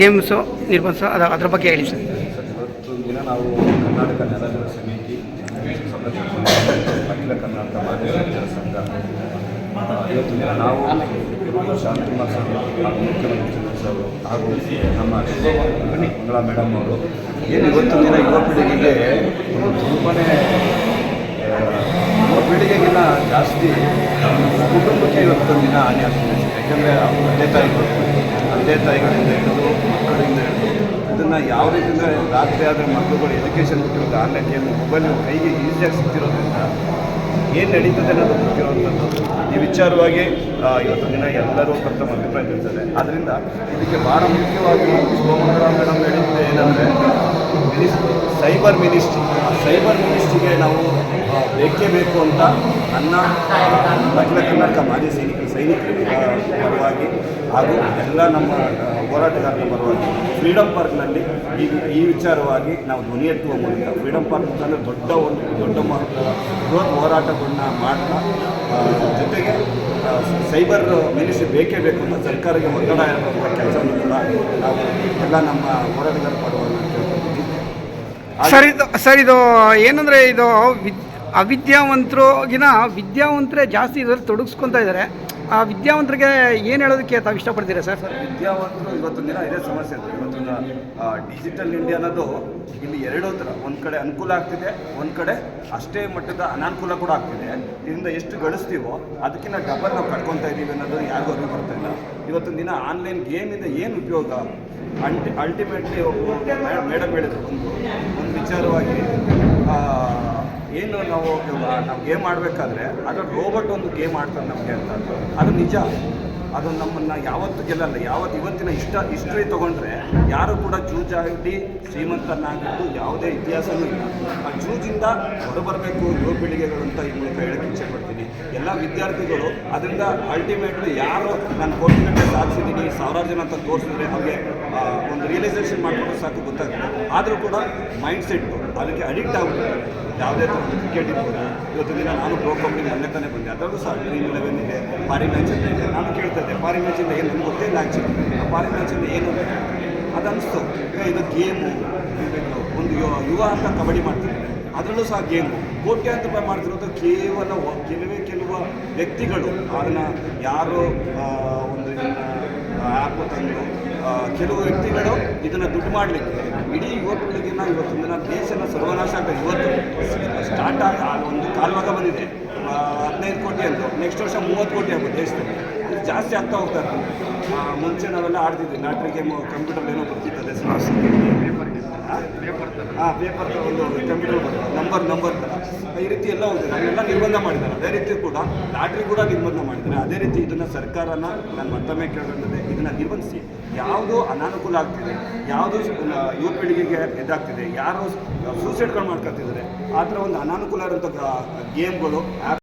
Games ನಿರ್ಬಂಧ ಅದು, ಅದ್ರ ಬಗ್ಗೆ ಹೇಳಿ ಸರ್. ಇವತ್ತು ದಿನ ನಾವು ಕರ್ನಾಟಕ ಕರ್ನಾಟಕ ಮಾಧ್ಯಮ ಸಂಘ ಇವತ್ತು ದಿನ ನಾವು ಶಾಂತಿಕುಮಾರ್ ಸರ್ ಹಾಗೂ ಮುಖ್ಯಮಂತ್ರಿ ಸರ್ ಹಾಗೂ ನಮ್ಮ ಮಂಗಳಾ ಮೇಡಮ್ ಅವರು. ಏನು ಇವತ್ತು ದಿನ ಯುವ ಪೀಳಿಗೆಗೆ ತುಂಬಾ ಯುವ ಜಾಸ್ತಿ ಕುಟುಂಬಕ್ಕೆ ಇವತ್ತು ದಿನ ಹಾನಿ ಆಗ್ತಿದೆ. ಯಾಕೆಂದರೆ ತಂದೆ ತಾಯಿಗಳು ತಂದೆ ತಾಯಿಗಳಿಂದ ಹಿಡಿದು ಮಕ್ಕಳಿಂದ ಹಿಡಿದು ಇದನ್ನು ಯಾವ ರೀತಿಯಿಂದ ರಾತ್ರಿ ಆದರೆ ಮಕ್ಕಳುಗಳು ಎಜುಕೇಷನ್ ಬಿಟ್ಟಿರೋದು ಆನ್ಲೈನ್ ಗೇಮ್ ಮೊಬೈಲ್ ಕೈಗೆ ಈಸಿಯಾಗಿ ಸಿಗ್ತಿರೋದ್ರಿಂದ ಏನು ನಡೀತದೆ ಅನ್ನೋದು ಮುಖ್ಯವಾದಂಥದ್ದು. ಈ ವಿಚಾರವಾಗಿ ಇವತ್ತು ದಿನ ಎಲ್ಲರೂ ತಮ್ಮ ಅಭಿಪ್ರಾಯ ತಿಳಿಸಿದೆ ಆದ್ದರಿಂದ ಇದಕ್ಕೆ ಭಾಳ ಮುಖ್ಯವಾಗಿ ಸೋಮಂಗಲ ಮೇಡಮ್ ಹೇಳಿದ್ದು ಏನಂದರೆ ಮಿನಿಸ್ ಸೈಬರ್ ಮಿನಿಸ್ಟ್ರಿ ಸೈಬರ್ ಮಿನಿಸ್ಟ್ರಿಗೆ ನಾವು ಬೇಕೇ ಬೇಕು ಅಂತ ನನ್ನ ದಕ್ಷಿಣ ಕರ್ನಾಟಕ ಮಾಜಿ ಸೈನಿಕ ಸೈನಿಕರ ಆ, ಪರವಾಗಿ ಹಾಗೂ ಎಲ್ಲ ನಮ್ಮ ಹೋರಾಟಗಾರರ ಪರವಾಗಿ ಫ್ರೀಡಮ್ ಪಾರ್ಕ್ನಲ್ಲಿ ಈ ಈ ವಿಚಾರವಾಗಿ ನಾವು ಧ್ವನಿ ಎತ್ತುವ ಮೂಲಕ ಫ್ರೀಡಮ್ ಪಾರ್ಕ್ ಅಂತಂದರೆ ದೊಡ್ಡ ಒಂದು ದೊಡ್ಡ ಮಹತ್ವದ ಬೃಹತ್ ಹೋರಾಟಗಳನ್ನ ಮಾಡ್ತಾ ಜೊತೆಗೆ ಸೈಬರ್ ಮಿನಿಸ್ಟ್ರಿ ಬೇಕೇ ಬೇಕು ಅಂತ ಸರ್ಕಾರಕ್ಕೆ ಒತ್ತಡ ಇರುವಂಥ ಕೆಲಸವನ್ನು ಕೂಡ ನಾವು ಎಲ್ಲ ನಮ್ಮ ಹೋರಾಟಗಾರ ಕೇಳ್ಕೊತೀವಿ ಸರ್, ಇದು ಸರ್, ಇದು ಏನಂದರೆ ಇದು ವಿದ್ ಅವಿದ್ಯಾವಂತರಿಗಿನ ವಿದ್ಯಾವಂತರೇ ಜಾಸ್ತಿ ಇದರಲ್ಲಿ ತೊಡಗಿಸ್ಕೊತಾ ಇದ್ದಾರೆ ಆ ವಿದ್ಯಾವಂತರಿಗೆ ಏನು ಹೇಳೋದಕ್ಕೆ ತಾವು ಇಷ್ಟಪಡ್ತೀರಾ ಸರ್? ವಿದ್ಯಾವಂತರು ಇವತ್ತಿನ ದಿನ ಇದೇ ಸಮಸ್ಯೆ ಇದೆ. ಇವತ್ತಿನ ಡಿಜಿಟಲ್ ಇಂಡಿಯಾ ಅನ್ನೋದು ಇಲ್ಲಿ ಎರಡೂ ಥರ ಒಂದು ಕಡೆ ಅನುಕೂಲ ಆಗ್ತಿದೆ, ಒಂದು ಕಡೆ ಅಷ್ಟೇ ಮಟ್ಟದ ಅನಾನುಕೂಲ ಕೂಡ ಆಗ್ತಿದೆ. ಇದರಿಂದ ಎಷ್ಟು ಗಳಿಸ್ತೀವೋ ಅದಕ್ಕಿಂತ ಡಬಲ್ ನಾವು ಕಟ್ಕೊತಾ ಇದ್ದೀವಿ ಅನ್ನೋದು ಯಾರಿಗೂ ಅರಿವು ಬರ್ತಾ ಇಲ್ಲ. ಇವತ್ತಿನ ದಿನ ಆನ್ಲೈನ್ ಗೇಮಿಂದ ಏನು ಉಪಯೋಗ? ಅಲ್ಟಿ ಅಲ್ಟಿಮೇಟ್ಲಿ ಮೇಡಮ್ ಹೇಳಿದ್ರು ಒಂದು ಒಂದು ವಿಚಾರವಾಗಿ ಏನು ನಾವು ನಾವು ಗೇಮ್ ಆಡಬೇಕಾದ್ರೆ ಅದರ ರೋಬೋಟ್ ಒಂದು ಗೇಮ್ ಆಡ್ತಾರೆ ನಮಗೆ ಅಂತ. ಅದು ನಿಜ. ಅದು ನಮ್ಮನ್ನು ಯಾವತ್ತು ಗೆಲ್ಲಲ್ಲ. ಯಾವತ್ತು ಇವತ್ತಿನ ಇಷ್ಟ ಹಿಸ್ಟ್ರಿ ತೊಗೊಂಡ್ರೆ ಯಾರು ಕೂಡ ಜೂಜಾಗಿ ಶ್ರೀಮಂತನಾಗಿದ್ದು ಯಾವುದೇ ಇತಿಹಾಸವೂ ಇಲ್ಲ. ಆ ಜೂಜಿಂದ ಹೊರಬರಬೇಕು ಯುವ ಪೀಳಿಗೆಗಳು ಅಂತ ಈ ಮೂಲಕ ಹೇಳಕ್ಕೆ ಇಚ್ಛೆ ಪಡ್ತೀನಿ. ಎಲ್ಲ ವಿದ್ಯಾರ್ಥಿಗಳು ಅದರಿಂದ ಅಲ್ಟಿಮೇಟ್ಲಿ ಯಾರು ನಾನು ಕೋಟಿ ಗಂಟೆ ಸಾಧಿಸಿದ್ದೀನಿ, ಸಾವಿರಾರು ಜನ ಅಂತ ತೋರಿಸಿದ್ರೆ ಅವ್ರಿಗೆ ಒಂದು ರಿಯಲೈಸೇಷನ್ ಮಾಡಿಕೊಂಡು ಸಾಕು, ಗೊತ್ತಾಗುತ್ತೆ. ಆದರೂ ಕೂಡ ಮೈಂಡ್ ಸೆಟ್ಟು ಅದಕ್ಕೆ ಅಡಿಕ್ಟ್ ಆಗಿಬಿಡ್ತಾರೆ ಯಾವುದೇ ಥರ ಕ್ರಿಕೆಟ್ ಇರ್ಬೋದು ಇವತ್ತು ದಿನ ನಾನು ಪ್ರೋ ಕಂಪ್ನಿ ಅಲ್ಲೇ ತಾನೇ ಬಂದೆ. ಅದರಲ್ಲೂ ಸಹ ಡ್ರೀಮ್ ಇಲೆವೆನ್ ಇದೆ ಪಾರಿ ಮ್ಯಾಚ್ ಅಂತ ಇದೆ. ನಾನು ಕೇಳ್ತಾ ಇದ್ದೆ ಮ್ಯಾಚ್ ಮ್ಯಾಚಿಂದ ಏನು ನಮ್ಗೆ ಗೊತ್ತೇ ಇಲ್ಲ ಆ್ಯಕ್ಚುಲಿ ಆ ಮ್ಯಾಚ್ ಮ್ಯಾಚಿಂದ ಏನು ಅದು ಅನಿಸ್ತು ಈಗ ಇದು ಗೇಮು ಒಂದು ಯುವ ಅಂತ ಕಬಡ್ಡಿ ಮಾಡ್ತಿದ್ದಾರೆ. ಅದರಲ್ಲೂ ಸಹ ಗೇಮು ಕೋಟ್ಯಾಂತರ ರೂಪಾಯಿ ಮಾಡ್ತಿರೋದು ಕೇವಲ ಕೆಲವೇ ಕೆಲವು ವ್ಯಕ್ತಿಗಳು. ಅದನ್ನು ಯಾರು ಆ್ಯಪ್ ತಂದು ಕೆಲವು ವ್ಯಕ್ತಿಗಳು ಇದನ್ನು ದುಡ್ಡು ಮಾಡಲಿಕ್ಕೆ ಇಡೀ ಯುವಕರಿಗೆ ಪೀಳಿಗೆನ ಇವತ್ತಿನ ದಿನ ದೇಶನ ಸರ್ವನಾಶ ಆಗ್ತದೆ ಇವತ್ತು ಸ್ಟಾರ್ಟ್ ಆಗ ಒಂದು ಕಾಲ್ವಾಗ ಬಂದಿದೆ. ಹದಿನೈದು ಕೋಟಿ ಅಂತ. ನೆಕ್ಸ್ಟ್ ವರ್ಷ ಮೂವತ್ತು ಕೋಟಿ ಆಗ್ಬೋದು ದೇಶದಲ್ಲಿ. ಜಾಸ್ತಿ ಆಗ್ತಾ ಹೋಗ್ತಾರೆ ಮುಂಚೆ ನಾವೆಲ್ಲ ಆಡ್ತಿದ್ವಿ. ಲಾಟ್ರಿ ಗೇಮು ಕಂಪ್ಯೂಟರ್ ಏನೋ ಬರ್ತಿರ್ತದೆ ಹಾಂ ಪೇಪರ್ ಒಂದು ಕಂಪ್ಯೂಟರ್ ನಂಬರ್ ನಂಬರ್ ಥರ ಈ ರೀತಿ ಎಲ್ಲ ಹೋಗ್ತದೆ ಅದನ್ನೆಲ್ಲ ನಿರ್ಬಂಧ ಮಾಡಿದ್ದಾರೆ. ಅದೇ ರೀತಿ ಕೂಡ ಲಾಟ್ರಿ ಕೂಡ ನಿರ್ಬಂಧ ಮಾಡಿದ್ದಾರೆ. ಅದೇ ರೀತಿ ಇದನ್ನು ಸರ್ಕಾರನ ನಾನು ಮತ್ತೊಮ್ಮೆ ಕೇಳಿದ್ರೆ ಇದನ್ನು ನಿರ್ಬಂಧಿಸಿ. ಯಾವುದು ಅನಾನುಕೂಲ ಆಗ್ತಿದೆ, ಯಾವುದು ಯುವ ಪೀಳಿಗೆಗೆ ಇದಾಗ್ತಿದೆ, ಯಾರು ಸೂಸೈಡ್ಗಳು ಮಾಡ್ಕೊತಿದ್ದಾರೆ ಆ ಥರ ಒಂದು ಅನಾನುಕೂಲ ಇರುವಂಥ ಗೇಮ್ಗಳು